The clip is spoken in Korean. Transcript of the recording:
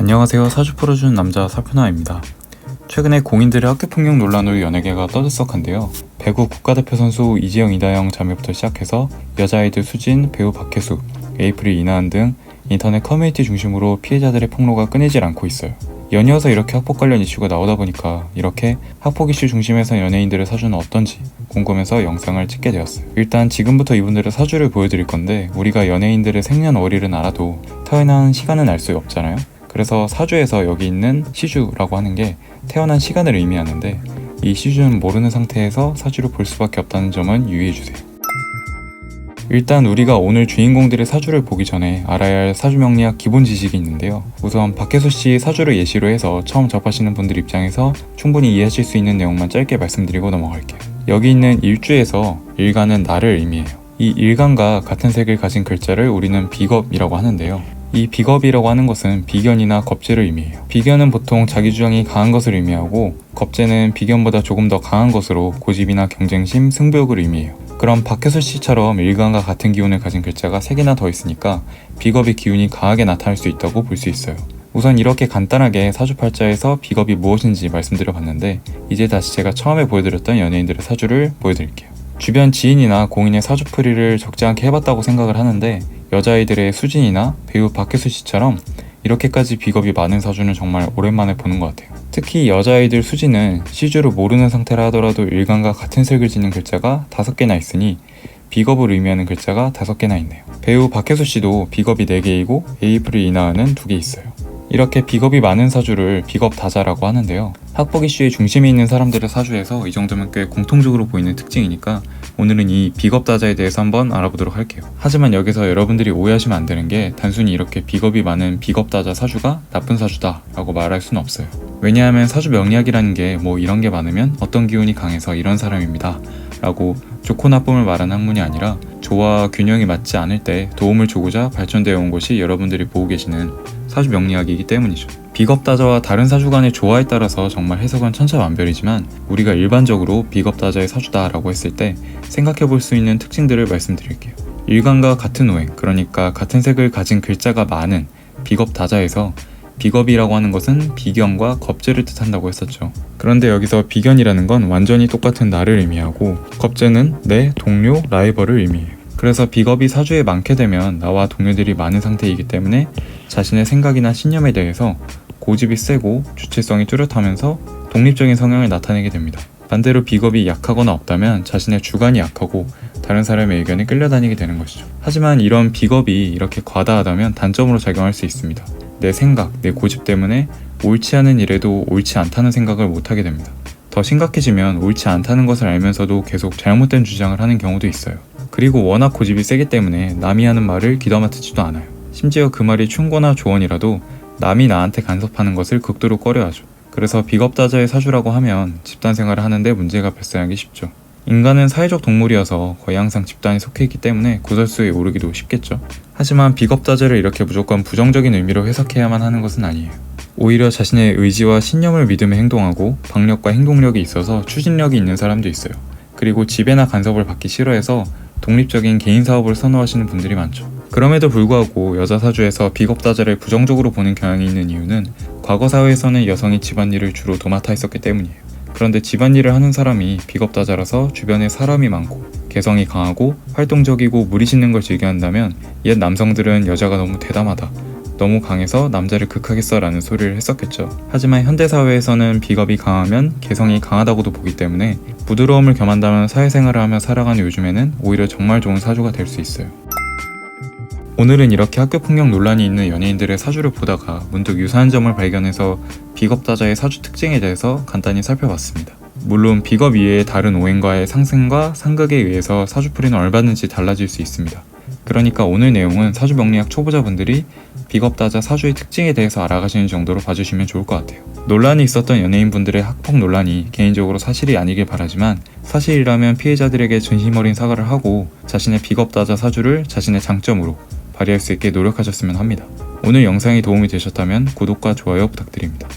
안녕하세요. 사주 풀어주는 남자 사표나입니다. 최근에 공인들의 학교폭력 논란으로 연예계가 떠들썩한데요. 배구 국가대표 선수 이지영, 이다영 자매부터 시작해서 여자아이들 수진, 배우 박혜수, 에이프릴 이나은 등 인터넷 커뮤니티 중심으로 피해자들의 폭로가 끊이질 않고 있어요. 연이어서 이렇게 학폭 관련 이슈가 나오다 보니까 이렇게 학폭 이슈 중심에서 연예인들의 사주는 어떤지 궁금해서 영상을 찍게 되었어요. 일단 지금부터 이분들의 사주를 보여드릴 건데 우리가 연예인들의 생년월일은 알아도 태어난 시간은 알 수 없잖아요. 그래서 사주에서 여기 있는 시주라고 하는 게 태어난 시간을 의미하는데 이 시주는 모르는 상태에서 사주를 볼 수밖에 없다는 점은 유의해 주세요. 일단 우리가 오늘 주인공들의 사주를 보기 전에 알아야 할 사주 명리학 기본 지식이 있는데요. 우선 박혜수 씨 사주를 예시로 해서 처음 접하시는 분들 입장에서 충분히 이해하실 수 있는 내용만 짧게 말씀드리고 넘어갈게요. 여기 있는 일주에서 일간은 나를 의미해요. 이 일간과 같은 색을 가진 글자를 우리는 비겁이라고 하는데요. 이 비겁이라고 하는 것은 비견이나 겁재를 의미해요. 비견은 보통 자기 주장이 강한 것을 의미하고 겁재는 비견보다 조금 더 강한 것으로 고집이나 경쟁심, 승부욕을 의미해요. 그럼 박혜수 씨처럼 일간과 같은 기운을 가진 글자가 3개나 더 있으니까 비겁의 기운이 강하게 나타날 수 있다고 볼 수 있어요. 우선 이렇게 간단하게 사주팔자에서 비겁이 무엇인지 말씀드려 봤는데 이제 다시 제가 처음에 보여드렸던 연예인들의 사주를 보여드릴게요. 주변 지인이나 공인의 사주풀이를 적지 않게 해봤다고 생각을 하는데 여자아이들의 수진이나 배우 박혜수 씨처럼 이렇게까지 비겁이 많은 사주는 정말 오랜만에 보는 것 같아요. 특히 여자아이들 수진은 시주를 모르는 상태라 하더라도 일간과 같은 색을 지닌 글자가 다섯 개나 있으니 비겁을 의미하는 글자가 다섯 개나 있네요. 배우 박혜수 씨도 비겁이 4개이고 에이프릴 이나은은 2개 있어요. 이렇게 비겁이 많은 사주를 비겁 다자라고 하는데요. 학폭 이슈의 중심에 있는 사람들의 사주에서 이 정도면 꽤 공통적으로 보이는 특징이니까 오늘은 이 비겁 다자에 대해서 한번 알아보도록 할게요. 하지만 여기서 여러분들이 오해하시면 안 되는 게 단순히 이렇게 비겁이 많은 비겁 다자 사주가 나쁜 사주다 라고 말할 수는 없어요. 왜냐하면 사주 명리학이라는 게 뭐 이런 게 많으면 어떤 기운이 강해서 이런 사람입니다 라고 좋고 나쁨을 말하는 학문이 아니라 조화 균형이 맞지 않을 때 도움을 주고자 발전되어 온 것이 여러분들이 보고 계시는 사주 명리학이기 때문이죠. 비겁다자와 다른 사주 간의 조화에 따라서 정말 해석은 천차만별이지만 우리가 일반적으로 비겁다자의 사주다라고 했을 때 생각해 볼 수 있는 특징들을 말씀드릴게요. 일간과 같은 오행, 그러니까 같은 색을 가진 글자가 많은 비겁다자에서 비겁이라고 하는 것은 비견과 겁재를 뜻한다고 했었죠. 그런데 여기서 비견이라는 건 완전히 똑같은 나를 의미하고 겁재는 내 동료, 라이벌을 의미해요. 그래서 비겁이 사주에 많게 되면 나와 동료들이 많은 상태이기 때문에 자신의 생각이나 신념에 대해서 고집이 세고 주체성이 뚜렷하면서 독립적인 성향을 나타내게 됩니다. 반대로 비겁이 약하거나 없다면 자신의 주관이 약하고 다른 사람의 의견에 끌려다니게 되는 것이죠. 하지만 이런 비겁이 이렇게 과다하다면 단점으로 작용할 수 있습니다. 내 생각, 내 고집 때문에 옳지 않은 일에도 옳지 않다는 생각을 못하게 됩니다. 더 심각해지면 옳지 않다는 것을 알면서도 계속 잘못된 주장을 하는 경우도 있어요. 그리고 워낙 고집이 세기 때문에 남이 하는 말을 귀담아 듣지도 않아요. 심지어 그 말이 충고나 조언이라도 남이 나한테 간섭하는 것을 극도로 꺼려하죠. 그래서 비겁다자의 사주라고 하면 집단 생활을 하는데 문제가 발생하기 쉽죠. 인간은 사회적 동물이어서 거의 항상 집단에 속해 있기 때문에 구설수에 오르기도 쉽겠죠. 하지만 비겁다자를 이렇게 무조건 부정적인 의미로 해석해야만 하는 것은 아니에요. 오히려 자신의 의지와 신념을 믿으며 행동하고 박력과 행동력이 있어서 추진력이 있는 사람도 있어요. 그리고 지배나 간섭을 받기 싫어해서 독립적인 개인 사업을 선호하시는 분들이 많죠. 그럼에도 불구하고 여자 사주에서 비겁다자를 부정적으로 보는 경향이 있는 이유는 과거 사회에서는 여성이 집안일을 주로 도맡아 했었기 때문이에요. 그런데 집안일을 하는 사람이 비겁다자라서 주변에 사람이 많고 개성이 강하고 활동적이고 무리 짓는 걸 즐겨한다면 옛 남성들은 여자가 너무 대담하다. 너무 강해서 남자를 극하겠어 라는 소리를 했었겠죠. 하지만 현대사회에서는 비겁이 강하면 개성이 강하다고도 보기 때문에 부드러움을 겸한다면 사회생활을 하며 살아가는 요즘에는 오히려 정말 좋은 사주가 될 수 있어요. 오늘은 이렇게 학교 폭력 논란이 있는 연예인들의 사주를 보다가 문득 유사한 점을 발견해서 비겁다자의 사주 특징에 대해서 간단히 살펴봤습니다. 물론 비겁 이외의 다른 오행과의 상승과 상극에 의해서 사주풀이는 얼마든지 달라질 수 있습니다. 그러니까 오늘 내용은 사주 명리학 초보자분들이 비겁다자 사주의 특징에 대해서 알아가시는 정도로 봐주시면 좋을 것 같아요. 논란이 있었던 연예인분들의 학폭 논란이 개인적으로 사실이 아니길 바라지만 사실이라면 피해자들에게 진심 어린 사과를 하고 자신의 비겁다자 사주를 자신의 장점으로 발휘할 수 있게 노력하셨으면 합니다. 오늘 영상이 도움이 되셨다면 구독과 좋아요 부탁드립니다.